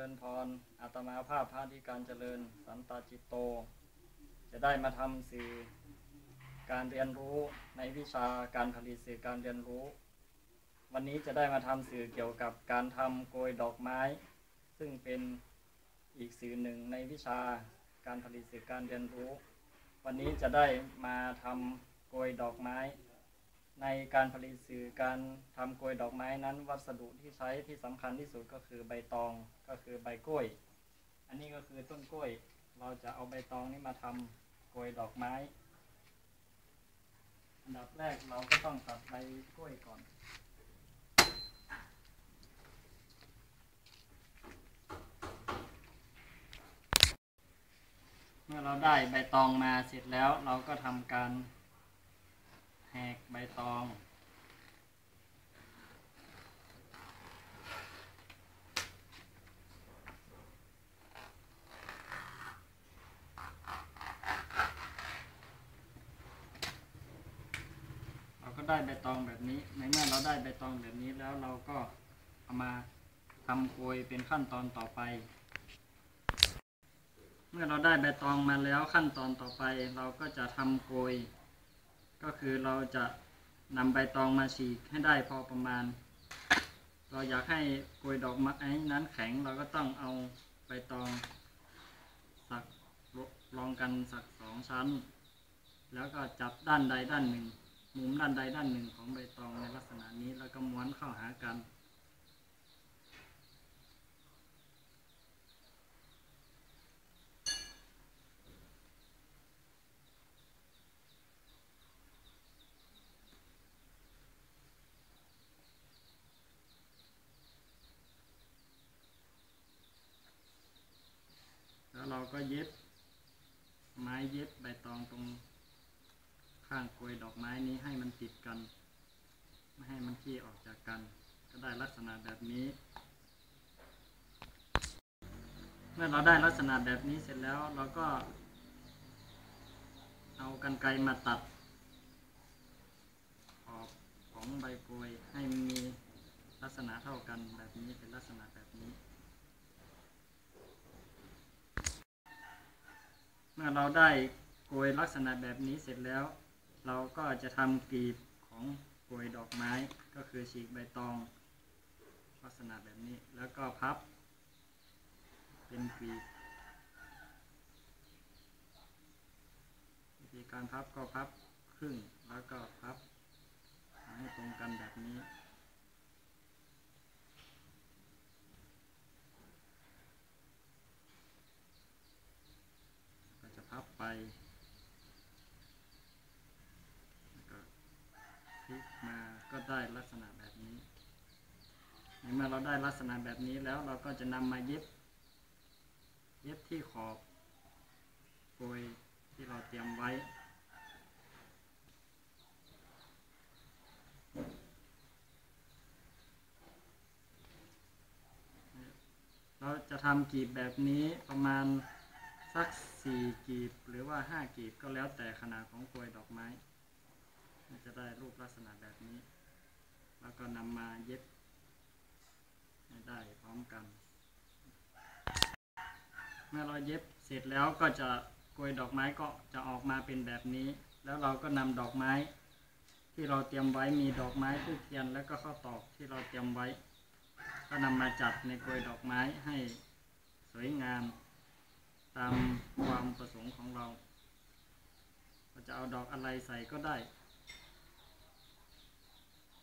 ริญพรอาตมาภาพพระธิการเจริญสันตาจิตโต จะได้มาทำสื่อการเรียนรู้ในวิชาการผลิตสื่อการเรียนรู้ วันนี้จะได้มาทำสื่อเกี่ยวกับการทำโกยดอกไม้ ซึ่งเป็นอีกสื่อหนึ่งในวิชาการผลิตสื่อการเรียนรู้ วันนี้จะได้มาทำโกยดอกไม้ ในการผลิตสื่อการทำโกยดอกไม้นั้น วัสดุที่ใช้ที่สำคัญที่สุดก็คือใบตองก็คือใบกล้วย อันนี้ก็คือต้นกล้วย เราจะเอาใบตองนี้มาทำโกยดอกไม้ อันดับแรกเราก็ต้องตัดใบกล้วยก่อนเมื่อเราได้ใบตองมาเสร็จแล้วเราก็ทำการ แหกใบตอง เราก็ได้ใบตองแบบนี้ ในเมื่อเราได้ใบตองแบบนี้แล้วเราก็เอามาทำโกยเป็นขั้นตอนต่อไป เมื่อเราได้ใบตองมาแล้วขั้นตอนต่อไป เราก็จะทำโกย ก็คือเราจะนำใบตองมาฉีกให้ได้พอประมาณ เราอยากให้กลวยดอกไม้นั้นแข็งเราก็ต้องเอาใบตองสักรองกันสักสองชั้น แล้วก็จับด้านใดด้านหนึ่ง มุมด้านใดด้านหนึ่งของใบตองในลักษณะนี้แล้วก็ม้วนเข้าหากัน ก็เย็บ ไม้เย็บใบตองตรง ข้างกลวยดอกไม้นี้ให้มันติดกัน ไม่ให้มันขี้ออกจากกัน ก็ได้ลักษณะแบบนี้ เมื่อเราได้ลักษณะแบบนี้เสร็จแล้วเราก็ เอากันไกมาตัดขอบของใบกลวยให้มีลักษณะเท่ากันแบบนี้เป็นลักษณะแบบนี้ เมื่อเราได้โกยลักษณะแบบนี้เสร็จแล้ว เราก็จะทำกลีบของโกยดอกไม้ก็คือฉีกใบตอง ลักษณะแบบนี้แล้วก็พับ เป็นกลีบวิธีการพับก็พับครึ่งแล้วก็พับให้ตรงกันแบบนี้ ก็จะพับไปแล้วก็พลิกมาก็ ได้ลักษณะแบบนี้ ในเมื่อเราได้ลักษณะแบบนี้แล้วเราก็จะนำมาเย็บ เย็บที่ขอบโกยที่เราเตรียมไว้เราจะทำกีบแบบนี้ประมาณสักสี่กีบหรือว่าห้ากีบก็แล้วแต่ขนาดของกลวยดอกไม้ มันจะได้รูปลักษณะแบบนี้ แล้วก็นำมาเย็บให้ได้พร้อมกัน เมื่อเราเย็บเสร็จแล้วก็จะกลวยดอกไม้ก็จะออกมาเป็นแบบนี้ แล้วเราก็นำดอกไม้ที่เราเตรียมไว้มีดอกไม้ทูบเทียนแล้วก็ข้าวตอกที่เราเตรียมไว้ ก็นำมาจัดในกลวยดอกไม้ให้สวยงาม ตามความประสงค์ของเรา เราจะเอาดอกอะไรใส่ก็ได้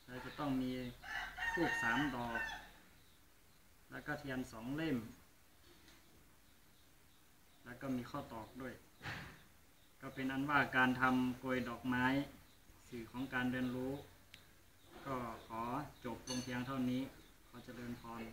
เราจะต้องมีทูบสามดอก แล้วก็เทียนสองเล่ม แล้วก็มีข้อตอกด้วย ก็เป็นอันว่าการทำกลวยดอกไม้สื่อของการเรียนรู้ ก็ขอจบลงเพียงเท่านี้ ขอเจริญพร